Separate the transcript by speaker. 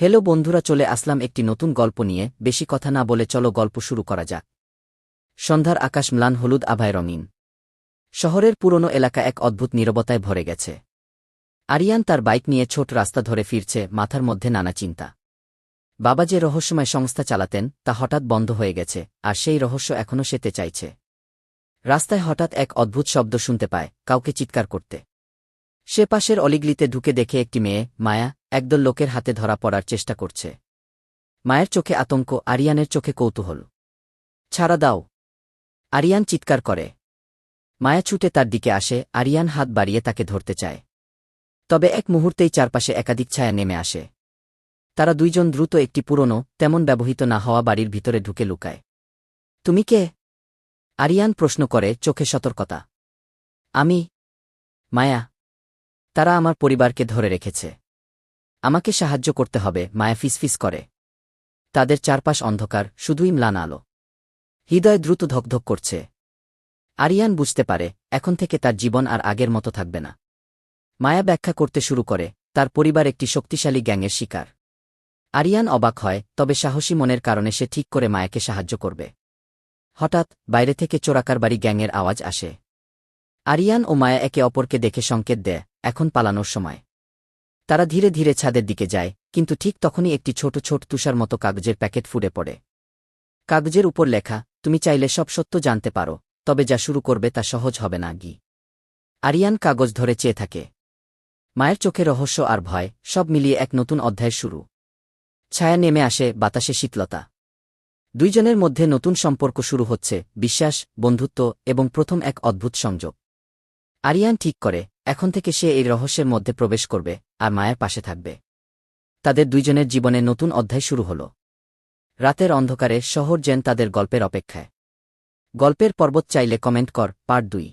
Speaker 1: Hello বন্ধুরা, চলে আসলাম একটি নতুন গল্প নিয়ে। বেশি কথা না বলে চলো গল্প শুরু করা যাক। সন্ধ্যার আকাশ ম্লান, হলুদ, আভায় রঙিন। শহরের পুরনো এলাকা এক অদ্ভুত নীরবতায় ভরে গেছে। আরিয়ান তার বাইক নিয়ে ছোট রাস্তা ধরে ফিরছে, মাথার মধ্যে নানা চিন্তা। বাবা যে রহস্যময় সংস্থা চালাতেন, তা হঠাৎ বন্ধ হয়ে গেছে, আর সেই রহস্য এখনও সেতে চাইছে। রাস্তায় হঠাৎ এক অদ্ভুত শব্দ শুনতে পায়, কাউকে চিৎকার করতে। সে পাশের অলিগলিতে ঢুকে দেখে একটি মেয়ে, মায়া একদল লোকের হাতে ধরা পড়ার চেষ্টা করছে। মায়ের চোখে আতঙ্ক, আরিয়ানের চোখে কৌতূহল। ছাড়া দাও। আরিয়ান চিৎকার করে। মায়া ছুটে তার দিকে আসে, আরিয়ান হাত বাড়িয়ে তাকে ধরতে চায়। তবে এক মুহূর্তেই চারপাশে একাধিক ছায়া নেমে আসে। তারা দুইজন দ্রুত একটি পুরনো, তেমন ব্যবহৃত না হওয়া বাড়ির ভিতরে ঢুকে লুকায়। তুমি কে? আরিয়ান প্রশ্ন করে, চোখে সতর্কতা। আমি, মায়া। তারা আমার পরিবারকে ধরে রেখেছে। আমাকে সাহায্য করতে হবে, মায়া ফিসফিস করে। তাদের চারপাশ অন্ধকার, শুধুই ম্লান আলো। হৃদয় দ্রুত ধকধক করছে। আরিয়ান বুঝতে পারে, এখন থেকে তার জীবন আর আগের মতো থাকবে না। মায়া ব্যাখ্যা করতে শুরু করে, তার পরিবার একটি শক্তিশালী গ্যাংয়ের শিকার। আরিয়ান অবাক হয়, তবে সাহসী মনের কারণে সে ঠিক করে মায়াকে সাহায্য করবে। হঠাৎ, বাইরে থেকে চোরাকার বাড়ি গ্যাংয়ের আওয়াজ আসে। আরিয়ান ও মায়া একে অপরকে দেখে সংকেত দেয়, এখন পালানোর সময়। তারা ধীরে ধীরে ছাদের দিকে যায়, কিন্তু ঠিক তখনই একটি ছোট ছোট তুষার মতো কাগজের প্যাকেট ফুটে পড়ে। কাগজের উপর লেখা, তুমি চাইলে সব সত্য জানতে পারো, তবে যা শুরু করবে তা সহজ হবে না, গি। আরিয়ান কাগজ ধরে চেয়ে থাকে। মায়ের চোখে রহস্য আর ভয়, সব মিলিয়ে এক নতুন অধ্যায় শুরু। ছায়া নেমে আসে বাতাসে শীতলতা। দুইজনের মধ্যে নতুন সম্পর্ক শুরু হচ্ছে, বিশ্বাস, বন্ধুত্ব এবং প্রথম এক অদ্ভুত সংযোগ। আরিয়ান ঠিক করে এখন থেকে সে এই রহস্যের মধ্যে প্রবেশ করবে আর মায়ের পাশে থাকবে। তাদের দুইজনের জীবনে নতুন অধ্যায় শুরু হল। রাতের অন্ধকারে শহর যেন তাদের গল্পের অপেক্ষায়। গল্পের পর্বত চাইলে কমেন্ট কর, পার্ট দুই।